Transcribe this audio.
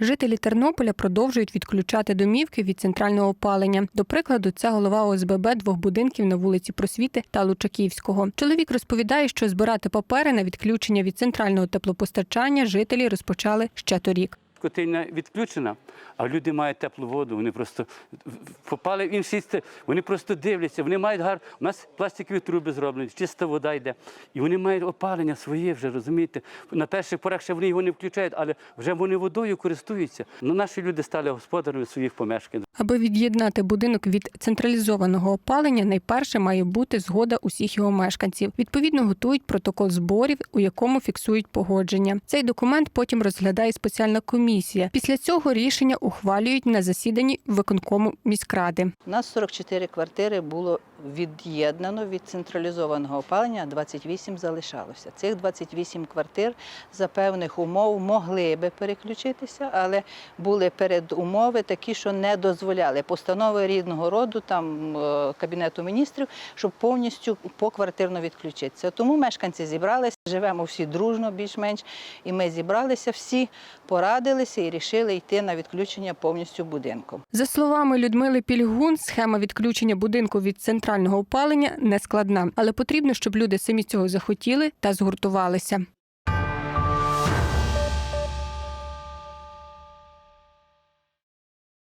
Жителі Тернополя продовжують відключати домівки від центрального опалення. До прикладу, це голова ОСББ двох будинків на вулиці Просвіти та Лучаківського. Чоловік розповідає, що збирати папери на відключення від центрального теплопостачання жителі розпочали ще торік. Котельня відключена, а люди мають теплу воду. Вони просто попали в стиль. Вони просто дивляться. Вони мають гар. У нас пластикові труби зроблені, чиста вода йде. І вони мають опалення своє вже, розумієте. На перших порах ще вони його не включають, але вже вони водою користуються. Ну, наші люди стали господарями своїх помешкань. Аби від'єднати будинок від централізованого опалення, найперше має бути згода усіх його мешканців. Відповідно, готують протокол зборів, у якому фіксують погодження. Цей документ потім розглядає спеціальна комісія. Після цього рішення ухвалюють на засіданні виконкому міськради. У нас 44 квартири було від'єднано від централізованого опалення, а 28 залишалося. Цих 28 квартир за певних умов могли би переключитися, але були передумови такі, що не дозволяли постанови рідного роду, там е, Кабінету міністрів, щоб повністю поквартирно відключитися. Тому мешканці зібралися, живемо всі дружно, більш-менш, і ми зібралися всі, порадилися і рішили йти на відключення повністю будинку. За словами Людмили Пільгун, схема відключення будинку від центрального опалення не складна, але потрібно, щоб люди самі цього захотіли та згуртувалися.